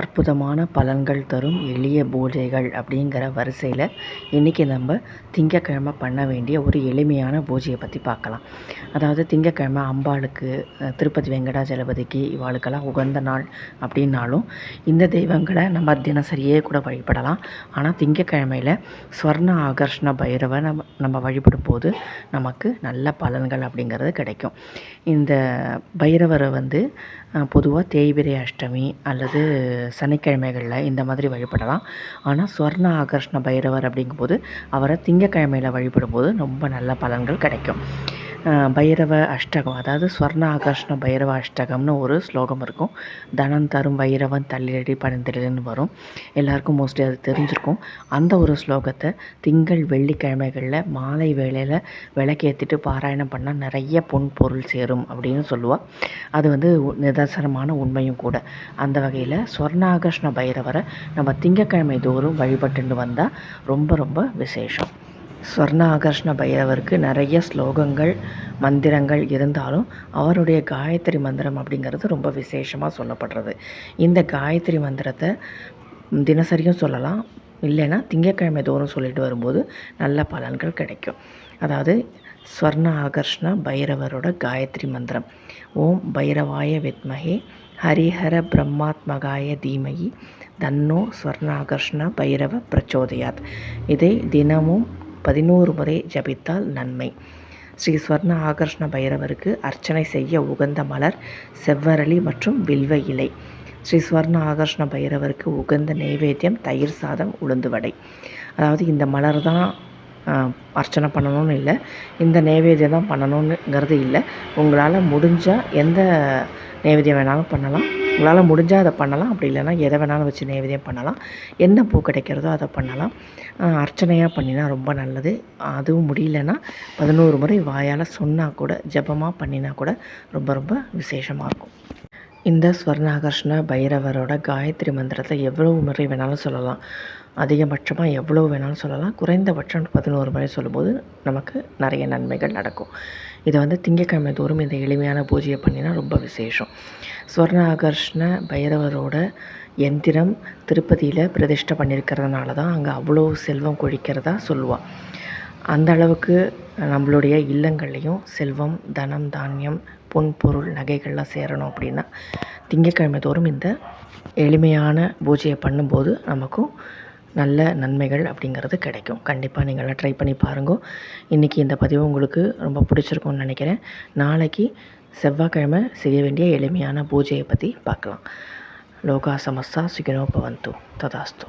அற்புதமான பலன்கள் தரும் எளிய பூஜைகள் அப்படிங்கிற வரிசையில் இன்றைக்கி நம்ம திங்கக்கிழமை பண்ண வேண்டிய ஒரு எளிமையான பூஜையை பற்றி பார்க்கலாம். அதாவது திங்கக்கிழமை அம்பாளுக்கு திருப்பதி வெங்கடாஜலபதிக்கு இவாளுக்கெல்லாம் உகந்த நாள் அப்படின்னாலும் இந்த தெய்வங்களை நம்ம தினசரியே கூட வழிபடலாம். ஆனால் திங்கக்கிழமையில் ஸ்வர்ண ஆகர்ஷ்ண பைரவை நம்ம நம்ம வழிபடும் போது நமக்கு நல்ல பலன்கள் அப்படிங்கிறது கிடைக்கும். இந்த பைரவரை வந்து பொதுவாக தேய்பிரை அஷ்டமி அல்லது சனிக்கிழமைகளில் இந்த மாதிரி வழிபடலாம். ஆனால் ஸ்வர்ண ஆகர்ஷ்ண பைரவர் அப்படிங்கும்போது அவரை திங்கக்கிழமையில் வழிபடும்போது ரொம்ப நல்ல பலன்கள் கிடைக்கும். பைரவ அஷ்டகம் அதாவது ஸ்வர்ண ஆகர்ஷ்ண பைரவ அஷ்டகம்னு ஒரு ஸ்லோகம் இருக்கும். தனம் தரும் பைரவன் தள்ளியடி பணிந்திடன்னு வரும். எல்லாருக்கும் மோஸ்ட்லி அது தெரிஞ்சிருக்கும். அந்த ஒரு ஸ்லோகத்தை திங்கள் வெள்ளிக்கிழமைகளில் மாலை வேளையில் விளக்கேற்றிட்டு பாராயணம் பண்ணால் நிறைய பொன் பொருள் சேரும் அப்படின்னு சொல்லுவாள் அது வந்து நிதர்சனமான உண்மையும் கூட. அந்த வகையில் ஸ்வர்ணாகர்ஷ்ண பைரவரை நம்ம திங்கக்கிழமை தோறும் வழிபட்டுன்னு வந்தால் ரொம்ப ரொம்ப விசேஷம். ஸ்வர்ணாகர்ஷ்ண பைரவருக்கு நிறைய ஸ்லோகங்கள் மந்திரங்கள் இருந்தாலும் அவருடைய காயத்ரி மந்திரம் அப்படிங்கிறது ரொம்ப விசேஷமாக சொல்லப்படுறது. இந்த காயத்ரி மந்திரத்தை தினசரியும் சொல்லலாம். இல்லைன்னா திங்கட்கிழமை தோறும் சொல்லிட்டு வரும்போது நல்ல பலன்கள் கிடைக்கும். அதாவது ஸ்வர்ண ஆகர்ஷ்ண பைரவரோட காயத்ரி மந்திரம். ஓம் பைரவாய வித்மகே ஹரிஹர பிரம்மாத்மகாய தீமகி தன்னோ ஸ்வர்ணாகர்ஷ்ண பைரவ பிரச்சோதயாத். இதை தினமும் பதினோரு முறை ஜபித்தால் நன்மை. ஸ்ரீ ஸ்வர்ண ஆகர்ஷ்ண பைரவருக்கு அர்ச்சனை செய்ய உகந்த மலர் செவ்வரளி மற்றும் வில்வ இலை. ஸ்ரீ ஸ்வர்ண ஆகர்ஷ்ண பைரவருக்கு உகந்த நெய்வேத்தியம் தயிர் சாதம் உளுந்து வடை. அதாவது இந்த மலர் தான் அர்ச்சனை பண்ணணும்னு இல்லை. இந்த நைவேத்தியம் தான் பண்ணணுங்கிறது இல்லை. உங்களால் முடிஞ்சால் எந்த நைவேத்தியம் வேணாலும் பண்ணலாம். உங்களால் முடிஞ்சால் அதை பண்ணலாம். அப்படி இல்லைன்னா எதை வேணாலும் வச்சு நைவேத்தியம் பண்ணலாம். என்ன பூ கிடைக்கிறதோ அதை பண்ணலாம். அர்ச்சனையாக பண்ணினா ரொம்ப நல்லது. அதுவும் முடியலன்னா பதினோரு முறை வாயால் சொன்னால் கூட ஜெபமாக பண்ணினா கூட ரொம்ப ரொம்ப விசேஷமாக இருக்கும். இந்த ஸ்வர்ணாகர்ஷ்ண பைரவரோட காயத்ரி மந்திரத்தை எவ்வளோ முறை வேணாலும் சொல்லலாம். அதிகபட்சமாக எவ்வளோ வேணாலும் சொல்லலாம். குறைந்தபட்சம் பதினோரு முறை சொல்லும்போது நமக்கு நிறைய நன்மைகள் நடக்கும். இதை வந்து திங்கக்கிழமை தோறும் இந்த எளிமையான பூஜையை பண்ணினா ரொம்ப விசேஷம். ஸ்வர்ணாகர்ஷ்ண பைரவரோட எந்திரம் திருப்பதியில் பிரதிஷ்டை பண்ணியிருக்கிறதுனால தான் அங்கே அவ்வளோ செல்வம் கொழிக்கிறதா சொல்லுவாள் அந்த அளவுக்கு நம்மளுடைய இல்லங்கள்லேயும் செல்வம் தனம் தானியம் பொன் பொருள் நகைகள்லாம் சேரணும் அப்படின்னா திங்கட்கிழமை தோறும் இந்த எளிமையான பூஜையை பண்ணும்போது நமக்கும் நல்ல நன்மைகள் அப்படிங்கிறது கிடைக்கும். கண்டிப்பாக நீங்களாம் ட்ரை பண்ணி பாருங்க. இன்றைக்கி இந்த பதிவு உங்களுக்கு ரொம்ப பிடிச்சிருக்கும்னு நினைக்கிறேன். நாளைக்கு செவ்வாய்க்கிழமை செய்ய வேண்டிய எளிமையான பூஜையை பற்றி பார்க்கலாம். லோகா சமஸ்தா சுகினோ பவந்து ததாஸ்து.